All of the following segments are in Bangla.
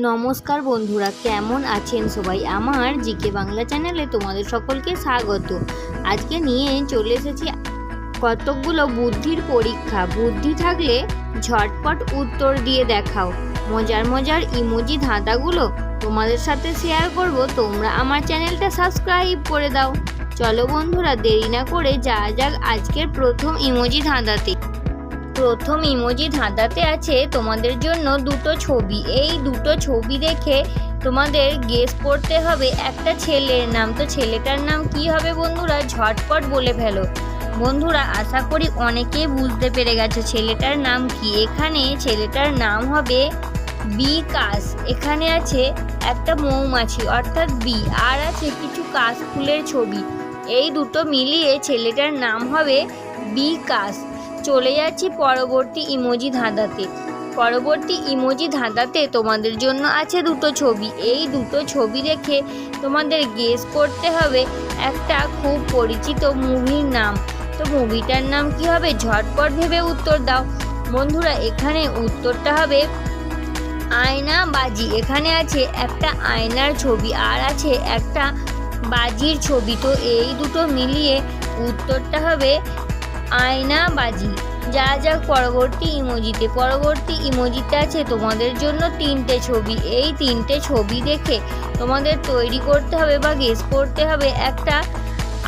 নমস্কার বন্ধুরা, কেমন আছেন সবাই? আমার জিকে বাংলা চ্যানেলে তোমাদের সকলকে স্বাগত। আজকে নিয়ে চলে এসেছি কতকগুলো বুদ্ধির পরীক্ষা। বুদ্ধি থাকলে ঝটপট উত্তর দিয়ে দেখাও। মজার মজার ইমোজি ধাঁধাগুলো তোমাদের সাথে শেয়ার করব। তোমরা আমার চ্যানেলটা সাবস্ক্রাইব করে দাও। চলো বন্ধুরা, দেরি না করে যা যাক আজকের প্রথম ইমোজি ধাঁধাতে। প্রথম ইমোজি ধাঁধাতে আছে তোমাদের জন্য দুটো ছবি। এই দুটো ছবি দেখে তোমাদের গেস করতে হবে একটা ছেলের নাম। তো ছেলেটার নাম কি হবে বন্ধুরা? ঝটপট বলে ফেলো। বন্ধুরা, আশা করি অনেকেই বুঝতে পেরে গেছো ছেলেটার নাম কি। এখানে ছেলেটার নাম হবে বি বিকাশ। এখানে আছে একটা মৌমাছি, অর্থাৎ বি। আর আছে কিছু কাশ ফুলের ছবি। এই দুটো মিলিয়ে ছেলেটার নাম হবে বি বিকাশ। চলে যাচ্ছি পরবর্তী ইমোজি ধাঁধাতে। পরবর্তী ইমোজি ধাঁধাতে তোমাদের জন্য আছে দুটো ছবি। এই দুটো ছবি দেখে তোমাদের গেস করতে হবে একটা খুব পরিচিত মুভির নাম। তো মুভিটার নাম কি হবে? ঝটপট ভেবে উত্তর দাও। বন্ধুরা, এখানে উত্তরটা হবে আয়না বাজি এখানে আছে একটা আয়নার ছবি আর আছে একটা বাজির ছবি। তো এই দুটো মিলিয়ে উত্তরটা হবে আয়না বাজি। যা যাক পরবর্তী ইমোজিতে। পরবর্তী ইমোজিতে আছে তোমাদের জন্য তিনটে ছবি। এই তিনটে ছবি দেখে তোমাদের তৈরি করতে হবে বা গেস করতে হবে একটা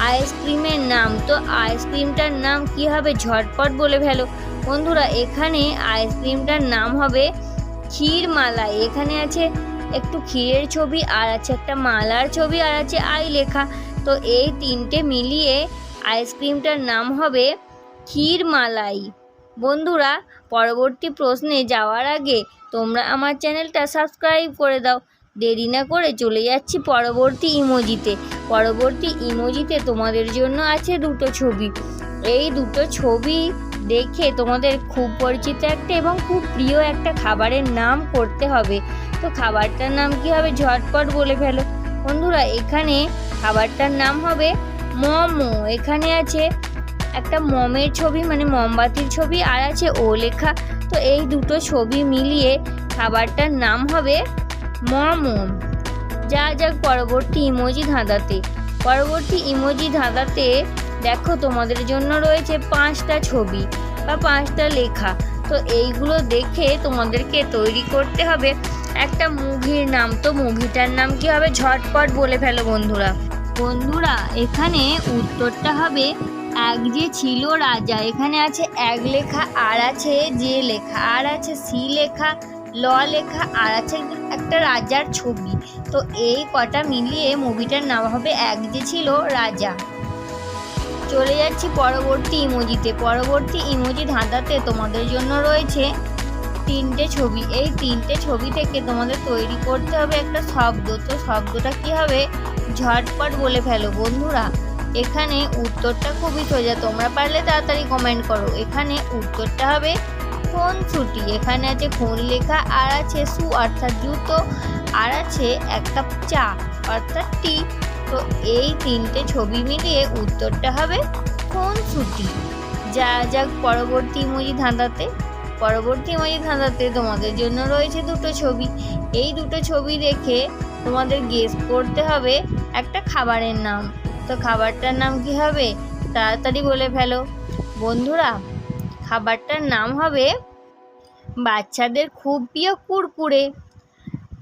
আইসক্রিমের নাম। তো আইসক্রিমটার নাম কি হবে? ঝটপট বলে ফেলো। বন্ধুরা, এখানে আইসক্রিমটার নাম হবে ক্ষীর মালাই এখানে আছে একটু ক্ষীরের ছবি, আর আছে একটা মালার ছবি, আর আছে আই লেখা। তো এই তিনটে মিলিয়ে আইসক্রিমটার নাম হবে ক্ষীর মালাই বন্ধুরা, পরবর্তী প্রশ্নে যাওয়ার আগে তোমরা আমার চ্যানেলটা সাবস্ক্রাইব করে দাও। দেরি না করে চলে যাচ্ছি পরবর্তী ইমোজিতে। পরবর্তী ইমোজিতে তোমাদের জন্য আছে দুটো ছবি। এই দুটো ছবি দেখে তোমাদের খুব পরিচিত একটা এবং খুব প্রিয় একটা খাবারের নাম করতে হবে। তো খাবারটার নাম কি হবে? ঝটপট বলে ফেলো। বন্ধুরা, এখানে খাবারটার নাম হবে মোমো। এখানে আছে একটা মমের ছবি মানে মোমবাতির ছবি, আর আছে ও লেখা। তো এই দুটো ছবি মিলিয়ে খাবারটার নাম হবে মোমো যা যাক পরবর্তী ইমোজি ধাঁধাতে। পরবর্তী ইমোজি ধাঁধাতে দেখো তোমাদের জন্য রয়েছে পাঁচটা ছবি বা পাঁচটা লেখা। তো এইগুলো দেখে তোমাদেরকে তৈরি করতে হবে একটা মুভির নাম। তো মুভিটার নাম কি হবে? ঝটপট বলে ফেলো বন্ধুরা। বন্ধুরা, এখানে উত্তরটা হবে এক যে ছিল রাজা, এখানে আছে এক লেখা, আর আছে যে লেখা, আর আছে সি লেখা, ল লেখা, আর আছে একটা রাজার ছবি। তো এই কটা মিলিয়ে মুভিটার নাম হবে এক যে ছিল রাজা। চলে যাচ্ছি পরবর্তী ইমোজিতে। পরবর্তী ইমোজি ধাঁধাতে তোমাদের জন্য রয়েছে তিনটে ছবি। এই তিনটে ছবি থেকে তোমাদের তৈরি করতে হবে একটা শব্দ। তো শব্দটা কি হবে? ঝটপট বলে ফেলো, বন্ধুরা। এখানে উত্তরটা খুবই সোজা, তোমরা পারলে তাড়াতাড়ি কমেন্ট করো। এখানে উত্তরটা হবে কোন ছুটি? এখানে আছে খুন লেখা, আর আছে সু, অর্থাৎ জুতো, আর আছে এক কাপ চা, অর্থাৎ টি। তো এই তিনটে ছবি মিলিয়ে উত্তরটা হবে কোন ছুটি? যা যাক, পরবর্তী ইমোজি ধাঁধাতে। পরবর্তী ইমোজি ধাঁধাতে তোমাদের জন্য রয়েছে দুটো ছবি। এই দুটো ছবি দেখে তোমাদের গেস করতে হবে একটা খাবারের নাম। তো খাবারটার নাম কি হবে? তাড়াতাড়ি বলে ফেলো। বন্ধুরা, খাবারটার নাম হবে বাচ্চাদের খুব প্রিয় কুরকুরে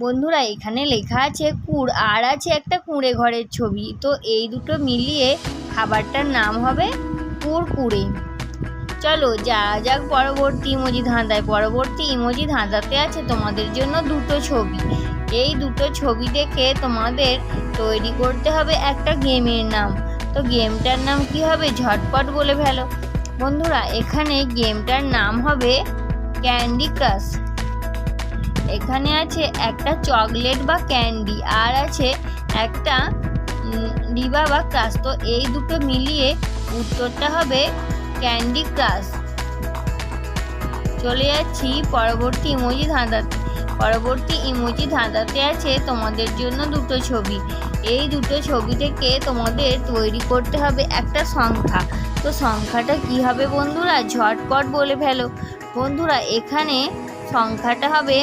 বন্ধুরা, এখানে লেখা আছে কুড়, আর আছে একটা কুঁড়ে ঘরের ছবি। তো এই দুটো মিলিয়ে খাবারটার নাম হবে কুড়কুড়ে। চলো, যা যাক পরবর্তী ইমোজি ধাঁধায়। পরবর্তী ইমোজি ধাঁধাতে আছে তোমাদের জন্য দুটো ছবি। এই দুটো ছবি দেখে তোমাদের তৈরি করতে হবে একটা গেমের নাম। তো গেমটার নাম কি হবে? ঝটপট বলে ফেলো। বন্ধুরা, এখানে গেমটার নাম হবে ক্যান্ডি ক্রাশ এখানে আছে একটা চকলেট বা ক্যান্ডি আর আছে একটা ডিবা বা ক্রাশ। তো এই দুটো মিলিয়ে উত্তরটা হবে ক্যান্ডি ক্রাশ চলে যাচ্ছি পরবর্তী ইমোজি ধাঁধাতে। পরবর্তী ইমোজি ধাঁধাতে আছে তোমাদের জন্য দুটো ছবি। এই দুটো ছবি থেকে তোমাদের তৈরি করতে হবে একটা সংখ্যা। তো সংখ্যাটা কি হবে বন্ধুরা? ঝটপট বলে ফেলো। বন্ধুরা, এখানে সংখ্যাটা হবে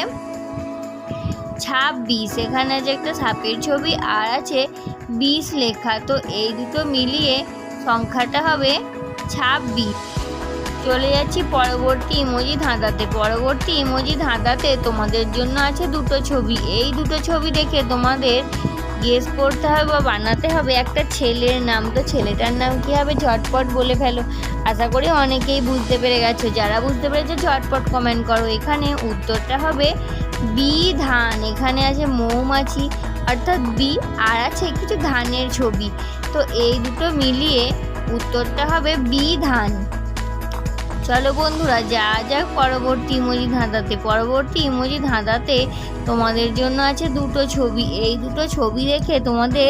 ছাব্বিশ। এখানে আছে একটা সাপের ছবি আর আছে বিশ লেখা। তো এই দুটো মিলিয়ে সংখ্যাটা হবে ছাব্বিশ। চলে যাচ্ছি পরবর্তী ইমোজি ধাঁধাতে। পরবর্তী ইমোজি ধাঁধাতে তোমাদের জন্য আছে দুটো ছবি। এই দুটো ছবি দেখে তোমাদের গেস করতে হবে বা বানাতে হবে একটা ছেলের নাম। তো ছেলেটার নাম কি হবে? ঝটপট বলে ফেলো। আশা করি অনেকেই বুঝতে পেরে গেছো। যারা বুঝতে পেরেছ, ঝটপট কমেন্ট করো। এখানে উত্তরটা হবে বি ধান। এখানে আছে মৌমাছি, অর্থাৎ বি আর আছে কিছু ধানের ছবি। তো এই দুটো মিলিয়ে উত্তরটা হবে বি ধান। চলো বন্ধুরা, যা যাক পরবর্তী ইমোজি ধাঁধাতে। পরবর্তী ইমোজি ধাঁধাতে তোমাদের জন্য আছে দুটো ছবি। এই দুটো ছবি দেখে তোমাদের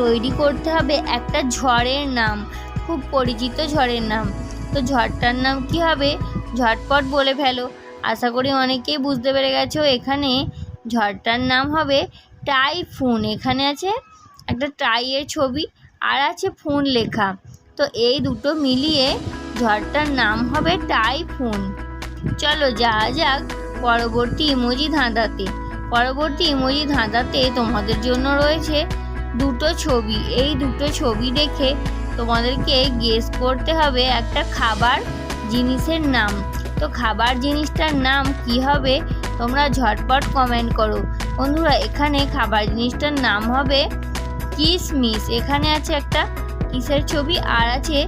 তৈরি করতে হবে একটা ঝড়ের নাম, খুব পরিচিত ঝড়ের নাম। তো ঝড়টার নাম কি হবে? ঝটপট বলে ফেলো। আশা করি অনেকেই বুঝতে পেরে গেছো, এখানে ঝড়টার নাম হবে টাইফুন। এখানে আছে একটা টাইয়ের ছবি, আর আছে ফোন লেখা। তো এই দুটো মিলিয়ে ঝড়টার নাম হবে টাইফুন। চলো যা যাক পরবর্তী ইমোজি ধাঁধাতে। পরবর্তী ইমোজি ধাঁধাতে তোমাদের জন্য রয়েছে দুটো ছবি। এই দুটো ছবি দেখে তোমাদেরকে গেস করতে হবে একটা খাবার জিনিসের নাম। তো খাবার জিনিসটার নাম কি হবে? তোমরা ঝটপট কমেন্ট করো। বন্ধুরা, এখানে খাবার জিনিসটার নাম হবে কিসমিস। এখানে আছে একটা কিসের ছবি আর আছে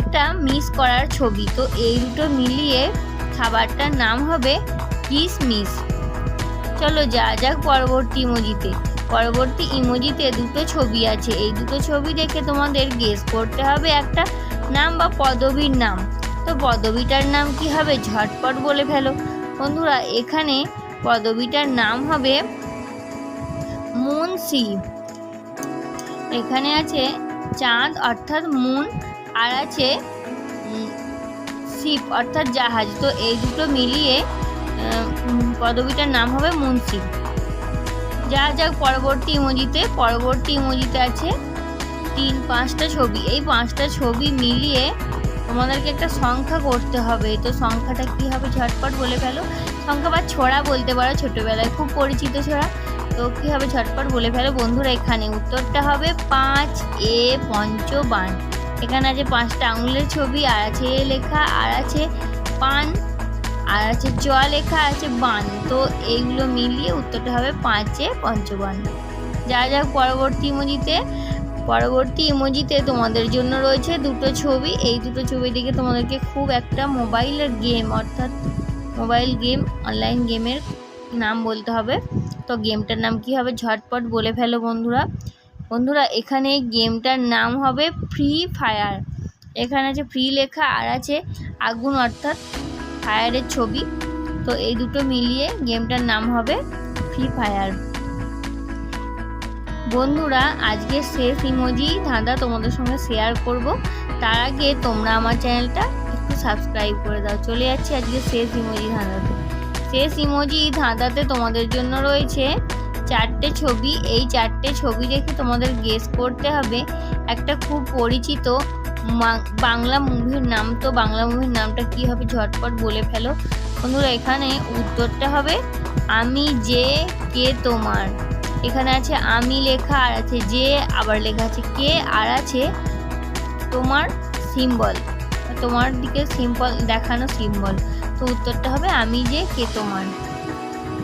একটা মিস করার ছবি। তো এই দুটো মিলিয়ে খাবারটার নাম হবে কিসমিস চলো যা যাক পরবর্তী ইমোজিতে। পরবর্তী ইমোজিতে দুটো ছবি আছে। এই দুটো ছবি দেখে তোমাদের গেস করতে হবে একটা নাম বা পদবীর নাম। তো পদবীটার নাম কি হবে? ঝটপট বলে ফেলো। বন্ধুরা, এখানে পদবীটার নাম হবে মুন্সি এখানে আছে চাঁদ, অর্থাৎ মুন আর আছে শিপ, অর্থাৎ জাহাজ। তো এই দুটো মিলিয়ে পদবীটার নাম হবে মুন্সি। যা যাক, পরবর্তী ইমোজিতে পরবর্তী ইমোজিতে আছে তিন পাঁচটা ছবি। এই পাঁচটা ছবি মিলিয়ে তোমাদেরকে একটা সংখ্যা করতে হবে। তো সংখ্যাটা কি হবে ঝটপট বলে ফেলো। সংখ্যা বা ছড়া বলতে পারো ছোটোবেলায়। খুব পরিচিত ছড়া। তো কী হবে ঝটপট বলে ফেলো বন্ধুরা এখানে। উত্তরটা হবে পাঁচ এ পঞ্চবান। এখানে আছে পাঁচটা আঙুলের ছবি, আর আছে এ লেখা, আর আছে পান, আর আছে চ লেখা আছে বান। তো এইগুলো মিলিয়ে উত্তরটা হবে পাঁচে পঞ্চবান যা যাক পরবর্তী ইমোজিতে পরবর্তী ইমোজিতে তোমাদের জন্য রয়েছে দুটো ছবি। এই দুটো ছবি দেখে তোমাদেরকে খুব একটা মোবাইলের গেম, অর্থাৎ মোবাইল গেম, অনলাইন গেমের নাম বলতে হবে। তো গেমটার নাম কি হবে? ঝটপট বলে ফেলো বন্ধুরা। বন্ধুরা, এখানে গেমটার নাম হবে ফ্রি ফায়ার এখানে আছে ফ্রি লেখা আর আছে আগুন অর্থাৎ ফায়ারের ছবি। তো এই দুটো মিলিয়ে গেমটার নাম হবে ফ্রি ফায়ার বন্ধুরা, আজকে শেষ ইমোজি ধাঁধা তোমাদের সঙ্গে শেয়ার করব। তার আগে তোমরা আমার চ্যানেলটা একটু সাবস্ক্রাইব করে দাও। চলে যাচ্ছি আজকে শেষ ইমোজি ধাঁধাতে। শেষ ইমোজি ধাঁধাতে তোমাদের জন্য রয়েছে চারটে ছবি, এই চারটে ছবি দেখে তোমাদের গেস করতে হবে। একটা খুব পরিচিত বাংলা মুভির নাম তো, বাংলা মুভির নামটা কি হবে ঝটপট বলে ফেলো। বন্ধুরা, এখানে উত্তরটা হবে, আমি যে কে তোমার। এখানে আছে আমি লেখা, আর আছে যে, আবার লেখা আছে কে, আর আছে তোমার সিম্বল তোমার দিকে সিম্বল দেখানো সিম্বল তো উত্তরটা হবে, আমি যে কে তোমার।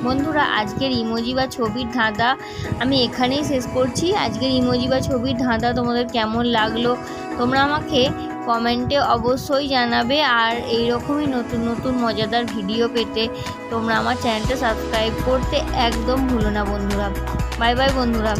বন্ধুরা, আজকের ইমোজি বা ছবির ধাঁধা আমি এখানেই শেষ করছি। আজকের ইমোজি বা ছবির ধাঁধা তোমাদের কেমন লাগল তোমরা আমাকে কমেন্টে অবশ্যই জানাবে। আর এই রকমই নতুন নতুন, মজাদার ভিডিও পেতে তোমরা আমার চ্যানেলটা সাবস্ক্রাইব করতে একদম ভুলো না বন্ধুরা। বাই বাই বন্ধুরা।